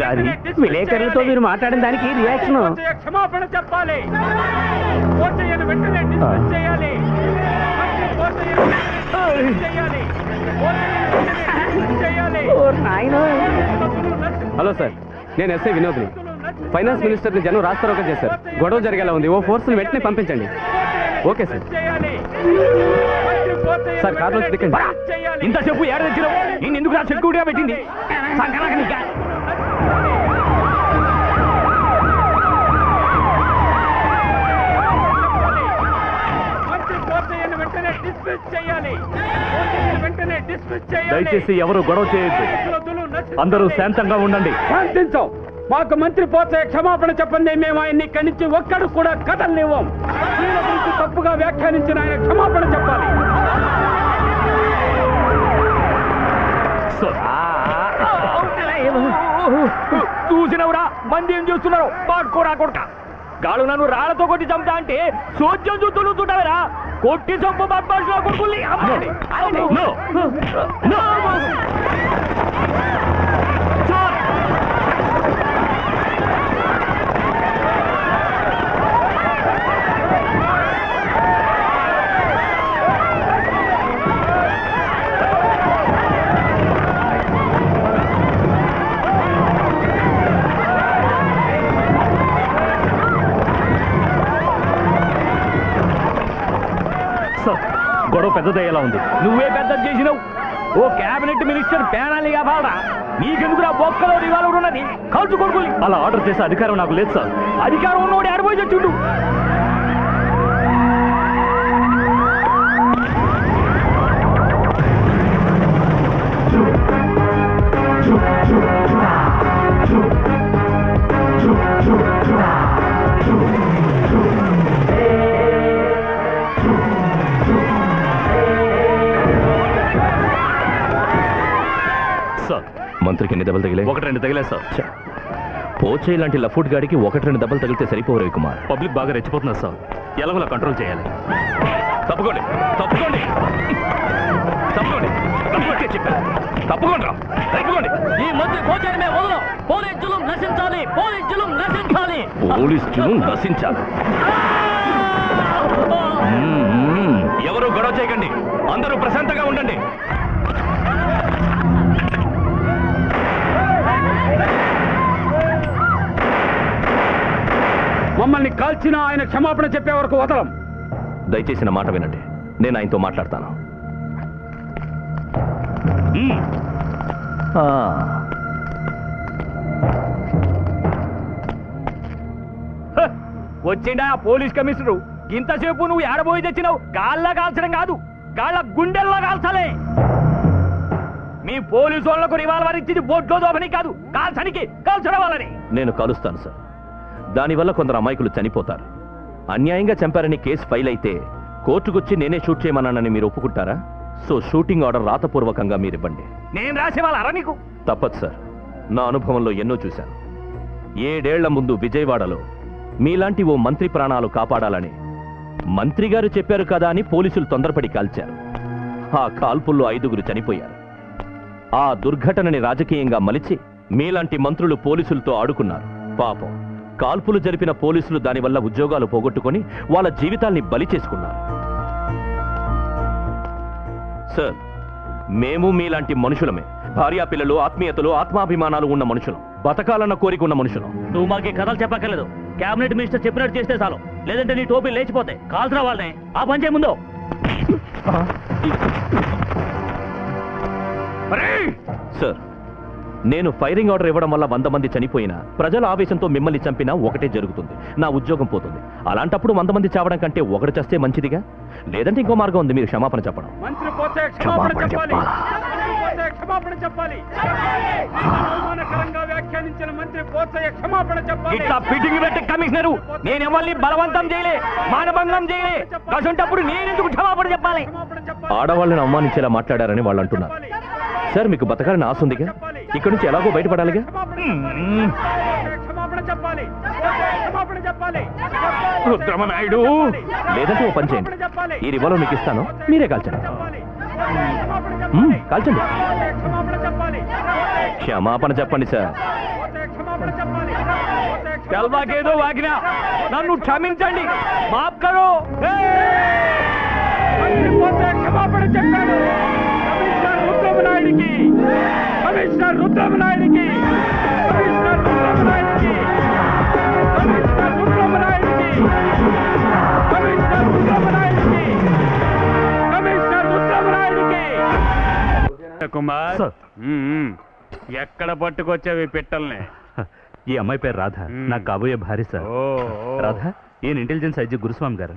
ఏం రాది విలేకరులతో మీరు మాట్లాడిన దానికి రియాక్షన్ క్షమాపణ చెప్పాలి. వెంటనే డిస్మిస్ చేయాలి. హలో సార్ నేను ఎస్ఐ వినోద్ని. ఫైనాన్స్ మినిస్టర్ని జనం రాస్తారోక చేశారు. గొడవ జరిగేలా ఉంది. ఓ ఫోర్స్ని వెంటనే పంపించండి. Okay sir. సార్, కార్లో దిక్కండి. ఇంతసేపు ఏడ తెచ్చినావు నేను ఎందుకు నా సెక్యూరిటీగా పెట్టింది సంకనాక నీకా? మంత్రి పోచయ్యను వెంటనే డిస్మిస్ చేయాలి. వెంటనే డిస్మిస్ చేయాలి. దయచేసి ఎవరు గొడవ చేయొద్దు. అందరూ శాంతంగా ఉండండి. శాంతించం. మాకు మంత్రి పోతే క్షమాపణ చెప్పండి. మేము ఆయన్ని ఇక్కడి నుంచి ఒక్కడు కూడా స్త్రీల గురించి తప్పుగా వ్యాఖ్యానించిన ఆయన క్షమాపణ చెప్పాలి. చూసినవురా మంది ఏం చూస్తున్నారు? పాడుకోరా కొడుక. గాడు నన్ను రాళ్ళతో కొట్టి చంపుతా అంటే సోద్యం చూస్తులు చూడవరా కొట్టి చంపు బద్మాషుల కొడుకుల్ని అమ్మండి. No. No. గొడవ పెద్దదయ్యేలా ఉంది. నువ్వే పెద్ద చేసినావు. ఓ కేబినెట్ మినిస్టర్ పేనాలి కావాలరా నీకెందుకురా బొక్కలో రివాల్వర్ ఉన్నది? కలుసు కొడుకుని. అలా ఆర్డర్ చేసే అధికారం నాకు లేదు సార్. అధికారం ఉన్నోడు ఆడిపోయి చచ్చుండు. సార్ దెబ్బలు తగిలే. ఒకటి రెండు తగిలే సార్. పోచే లాంటి లఫూట్ గాడికి ఒకటి రెండు దెబ్బలు తగిలితే సరిపోవు రవికుమార్ పబ్లిక్ బాగా రెచ్చిపోతున్నారు సార్. ఎలాగోలా కంట్రోల్ చేయాలి. తప్పుకోండి తప్పుకోండి. తప్పుకోండి తప్పుకోండి చెప్పాను తప్పుకోండి రా తప్పుకోండి. ఈ మధ్య కోచని మేము వదలం. పోలీసులు నశించాలి పోలీసులు నశించాలి. పోలీసులు నశించాలి మ్మ్, మ్మ్. ఎవరు గొడవ చేయకండి అందరూ ప్రశాంతంగా ఉండండి కాల్చిన ఆయన క్షమాపణ చెప్పే వరకు వదలం. దయచేసి నా మాట వినండి. నేను ఆయనతో మాట్లాడతాను. ఆ! వచ్చిండా ఆ పోలీస్ కమిషనరు. ఇంతసేపు నువ్వు ఏడబోయి తెచ్చినావు. గాళ్ళ కాల్చడం కాదు. గాళ్ళ గుండెల్లో కాల్చాలి. మీ పోలీసు వాళ్ళకు రివాల్వర్ ఇచ్చింది బోట్లో దోపని కాదు. కాల్చడానికి కాల్చడం వాళ్ళని నేను కలుస్తాను సార్. దానివల్ల కొందరు అమాయకులు చనిపోతారు. అన్యాయంగా చంపారని కేసు ఫైల్ అయితే కోర్టుకొచ్చి నేనే షూట్ చేయమన్నానని మీరు ఒప్పుకుంటారా? సో షూటింగ్ ఆర్డర్ రాతపూర్వకంగా మీరు ఇవ్వండి నేను రాసే వాళ్ళ అర నీకు? తప్పదు సార్. నా అనుభవంలో ఎన్నో చూశాను. ఏడేళ్ళ ముందు విజయవాడలో మీలాంటి ఓ మంత్రి ప్రాణాలు కాపాడాలని మంత్రి గారు చెప్పారు కదా అని పోలీసులు తొందరపడి కాల్చారు. ఆ కాల్పుల్లో ఐదుగురు చనిపోయారు. ఆ దుర్ఘటనని రాజకీయంగా మలిచి మీలాంటి మంత్రులు పోలీసులతో ఆడుకున్నారు. పాపం. కాల్పులు జరిపిన పోలీసులు దానివల్ల ఉద్యోగాలు పోగొట్టుకొని వాళ్ళ జీవితాల్ని బలి చేసుకున్నారు. సార్ మేము మీలాంటి మనుషులమే. భార్యా పిల్లలు ఆత్మీయతలు ఆత్మాభిమానాలు ఉన్న మనుషులం. బతకాలన్న కోరిక ఉన్న మనుషులం. నువ్వు మాకు కథలు చెప్పక్కర్లేదు. కేబినెట్ మినిస్టర్ చెప్పినట్టు చేస్తే చాలు. లేదంటే నీ టోపీ లేచిపోతాయి కాల్సిన వాళ్ళని. ఆ పని చేయ ముందు. సార్ నేను ఫైరింగ్ ఆర్డర్ ఇవ్వడం వల్ల వంద మంది చనిపోయినా ప్రజల ఆవేశంతో మిమ్మల్ని చంపినా ఒకటే జరుగుతుంది. నా ఉద్యోగం పోతుంది. అలాంటప్పుడు వంద మంది చావడం కంటే ఒకటి చస్తే మంచిదిగా? లేదంటే ఇంకో మార్గం ఉంది మీరు క్షమాపణ చెప్పడం. ఇట్లా ఫిట్టింగ్ పెట్టి కమిషనరు నేను ఎవరిని బలవంతం చేయలే మానభంగం చేయలే కసుంటప్పుడు నేను ఎందుకు క్షమాపణ చెప్పాలి? క్షమాపణ చెప్పాలి. ఆడవాళ్ళని అవమానించేలా మాట్లాడారని వాళ్ళు అంటున్నారు సార్ మీకు బతకాలని ఆశ ఉందిగా? ఇక్కడి నుంచి ఎలాగో బయటపడాలిగా? మ్మ్. క్షమాపణ చెప్పాలి. క్షమాపణ చెప్పాలి. రుద్రమనాయుడు! లేదంటే ఓ పని చేయండి. ఈ రివాల్వర్ మీకు ఇస్తాను. మీరే కాల్చండి. కాల్చండి. క్షమాపణ చెప్పండి సార్. క్షమాపణ చెప్పాలి. తెల్వాకేదో వాగినా. నన్ను క్షమించండి. మాఫ్ కరో. పోతే క్షమాపణ చెప్పాడు. రుద్రమనాయుడికి. కమిషనర్ రుద్రమనాయుడికి. కమిషనర్ రుద్రమనాయుడికి. కమిషనర్ రుద్రమనాయుడికి. కమిషనర్ రుద్రమనాయుడికి. కమిషనర్ రుద్రమనాయుడికి. కుమార్. ఎక్కడ పట్టుకొచ్చావి పిట్టల్ని? ఈ అమ్మాయి పేరు రాధ. నాకు కాబోయే భార్య సార్. రాధ ఈయన ఇంటెలిజెన్స్ ఐజీ గురుస్వామి గారు.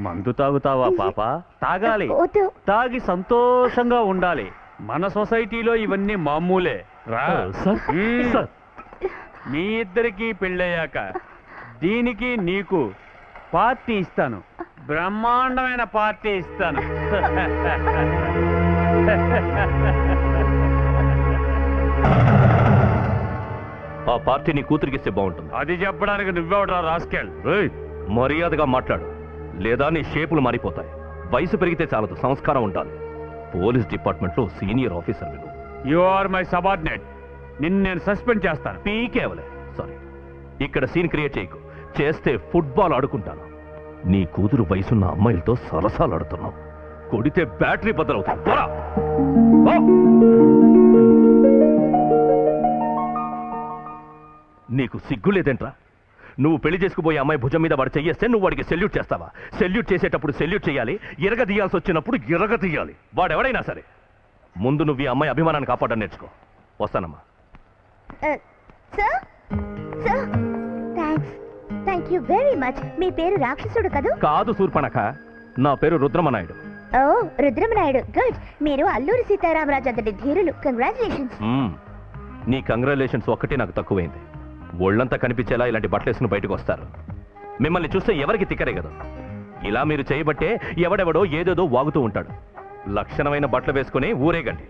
మందు తాగుతావా పాప? తాగాలి. తాగి సంతోషంగా ఉండాలి. మన సొసైటీలో ఇవన్నీ మామూలే. రా. ఓ, సార్. మ్మ్. సార్. మీ ఇద్దరికి పెళ్ళయ్యాక దీనికి నీకు పార్టీ ఇస్తాను. బ్రహ్మాండమైన పార్టీ ఇస్తాను. ఆ పార్టీ నీ కూతురికిస్తే బాగుంటుంది. అది చెప్పడానికి నువ్వెవడరా రాస్కెల్? ఏయ్, మర్యాదగా మాట్లాడు. లేదా నీ షేపులు మారిపోతాయి. వయసు పెరిగితే చాలదు. సంస్కారం ఉండాలి. పోలీస్ డిపార్ట్మెంట్లో సీనియర్ ఆఫీసర్ విను యు ఆర్ మై సబార్డినేట్ నిన్ను నేను సస్పెండ్ చేస్తాను. పీకేవలే సారీ ఇక్కడ సీన్ క్రియేట్ చేయకు. చేస్తే ఫుట్బాల్ ఆడుకుంటాను. నీ కూతురు వయసున్న అమ్మాయిలతో సరసాలు ఆడుతున్నావు కొడితే బ్యాటరీ బద్దలవుతుంది పోరా. నీకు సిగ్గు లేదేంట్రా నువ్వు పెళ్ళి చేసుకుపోయే అమ్మాయి భుజం మీద వాడు చెయ్యేస్తే నువ్వు వాడికి సెల్యూట్ చేస్తావా? సెల్యూట్ చేసేటప్పుడు సెల్యూట్ చేయాలి. ఇరగ తీయాల్సి వచ్చినప్పుడు ఇరగ తీయాలి. వాడెవడైనా సరే. ముందు నువ్వు ఈ అమ్మాయి అభిమానాన్ని కాపాడని నేర్చుకో. వస్తానమ్మా. థ్యాంక్ యూ వెరీ మచ్ మీ పేరు రాక్షసుడు కదూ? కాదు శూర్పణఖ. నా పేరు రుద్రమనాయుడు. ఓ రుద్రమనాయుడు. గుడ్. మీరు అల్లూరి సీతారామరాజు అంతటి ధీరులు. కంగ్రాచులేషన్స్. నీ కంగ్రాచులేషన్స్ ఒక్కటే నాకు తక్కువైంది. ఒళ్ళంతా కనిపించేలా ఇలాంటి బట్టలేసుకుని బయటకు వస్తారు. మిమ్మల్ని చూస్తే ఎవరికి తిక్కరే కదా. ఇలా మీరు చేయబట్టే ఎవడెవడో ఏదేదో వాగుతూ ఉంటాడు. లక్షణమైన బట్టలు వేసుకుని ఊరేగండి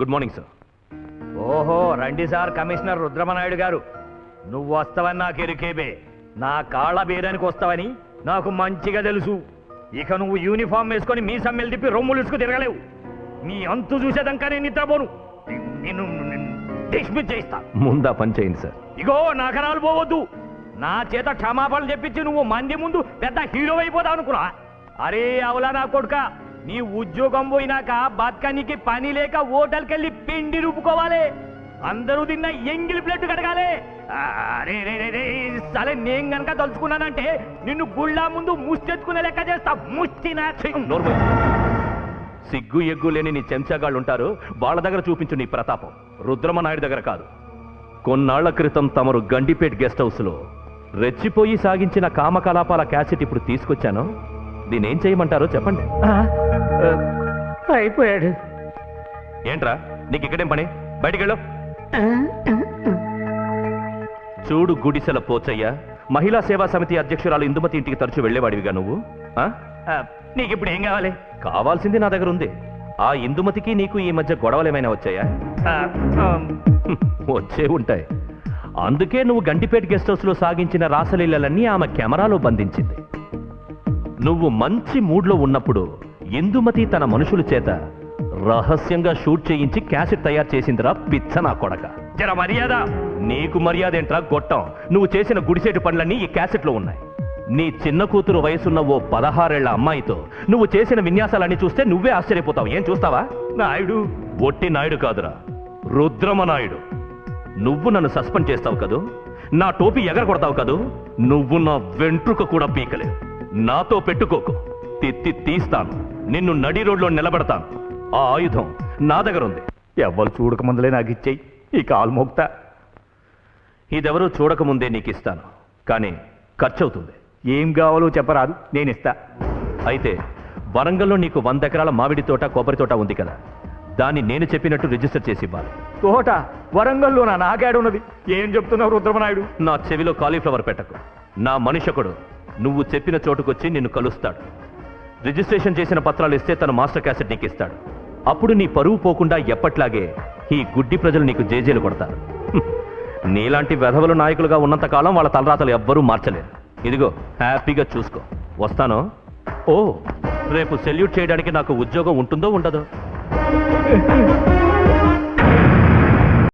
గుడ్ మార్నింగ్ సార్. ఓహో రండి సార్ కమిషనర్ రుద్రమనాయుడు గారు. నువ్వు వస్తావని నాకు ఎరుకేబే. నా కాళ్ళ బేరానికి వస్తావని నాకు మంచిగా తెలుసు. ఇక నువ్వు యూనిఫామ్ వేసుకొని మీ సమ్మెలు తిప్పి రొమ్ములుసుకు తిరగలేవు. నీ అంతు చూసేదాకా నేను నిద్రపోను. నిన్ను డిస్మిస్ చేయిస్తా. ముందా పని చేయండి సార్. ఇగో నగరాలు పోవద్దు. నా చేత క్షమాపణలు చెప్పించి నువ్వు మంది ముందు పెద్ద హీరో అయిపోతావు అనుకున్నా. అరే అవలా నా కొడుక నీ ఉద్యోగం పోయినాక బతకనికి పని లేక హోటల్కెళ్ళి పిండి రూపుకోవాలి అందరూ తిన్న ఎంగిలి ప్లేట్ కడగాలి. అరే రే రే రే సరే నేను గనక తలుచుకున్నానంటే నిన్ను గుళ్ళ ముందు ముష్టెత్తుకునే లెక్క చేస్తా. ముష్టినా. సిగ్గు ఎగ్గు లేని నీ చెంచాగాళ్ళు ఉంటారు. వాళ్ళ దగ్గర చూపించు నీ ప్రతాపం. రుద్రమనాయుడు దగ్గర కాదు. కొన్నాళ్ళ క్రితం తమరు గండిపేట్ గెస్ట్ హౌస్లో రెచ్చిపోయి సాగించిన కామకలాపాల క్యాసెట్ ఇప్పుడు తీసుకొచ్చాను. దీని ఏం చేయమంటారో చెప్పండి. అయిపోయాడు. ఏంట్రా? నీకు ఇక్కడేం పని? బయటికెళ్ళు. చూడు గుడిసెల పోచయ్య. మహిళా సేవా సమితి అధ్యక్షురాలు ఇందుమతి ఇంటికి తరచూ వెళ్ళేవాడివిగా నువ్వు? ఆ? నీకు ఇప్పుడు ఏం కావాలి? కావాల్సింది నా దగ్గర ఉంది. ఆ ఇందుమతికి నీకు ఈ మధ్య గొడవలు ఏమైనా వచ్చాయా? ఆ, ఆ, హ్మ్, వచ్చే ఉంటాయి. అందుకే నువ్వు గంటిపేట గెస్ట్ హౌస్లో సాగించిన రాసలీలలన్నీ ఆమె కెమెరాలో బంధించింది. నువ్వు మంచి మూడ్లో ఉన్నప్పుడు ఇందుమతి తన మనుషుల చేత రహస్యంగా షూట్ చేయించి క్యాసెట్ తయారు చేసిందిరా పిచ్చ నా కొడక. జర మర్యాద. నీకు మర్యాద ఏంట్రా? గొట్టం. నువ్వు చేసిన గుడిసేటు పనులన్నీ ఈ క్యాసెట్లో ఉన్నాయి. నీ చిన్న కూతురు వయసున్న ఓ పదహారేళ్ళ అమ్మాయితో నువ్వు చేసిన విన్యాసాలన్నీ చూస్తే నువ్వే ఆశ్చర్యపోతావు. ఏం చూస్తావా? నాయుడు. ఒట్టి నాయుడు కాదురా. రుద్రమ నాయుడు. నువ్వు నన్ను సస్పెండ్ చేస్తావు కదూ? నా టోపీ ఎగర కొడతావు కదూ? నువ్వు నా వెంట్రుక కూడా పీకలేవు. నాతో పెట్టుకోకు. తిత్తి తీస్తాను. నిన్ను నడి రోడ్లో నిలబెడతాను. ఆ ఆయుధం నా దగ్గర ఉంది ఎవ్వరు చూడక ముందులే నాకు ఇచ్చేయి. ఈ కాలు మోక్తా ఇదెవరూ చూడకముందే నీకు ఇస్తాను కానీ ఖర్చు అవుతుంది ఏం కావాలో చెప్పరాదు నేను ఇస్తా అయితే వరంగల్లో నీకు వంద ఎకరాల మామిడి తోట కొబ్బరి తోట ఉంది కదా. దాన్ని నేను చెప్పినట్టు రిజిస్టర్ చేసి ఇవ్వాలి. తోట వరంగల్లో నా నాకాడున్నది. ఏం చెప్తున్నావు రుద్రమనాయుడు? నా చెవిలో కాలీఫ్లవర్ పెట్టకు. నా మనిషకుడు నువ్వు చెప్పిన చోటుకొచ్చి నిన్ను కలుస్తాడు. రిజిస్ట్రేషన్ చేసిన పత్రాలు ఇస్తే తన మాస్టర్ క్యాసెట్ నీకు ఇస్తాడు అప్పుడు నీ పరువు పోకుండా ఎప్పట్లాగే ఈ గుడ్డి ప్రజలు నీకు జేజేలు కొడతారు. నీలాంటి వెధవలు నాయకులుగా ఉన్నంత కాలం వాళ్ళ తలరాతలు ఎవ్వరూ మార్చలేరు. ఇదిగో హ్యాపీగా చూసుకో. వస్తాను. ఓ రేపు సెల్యూట్ చేయడానికి నాకు ఉద్యోగం ఉంటుందో ఉండదో?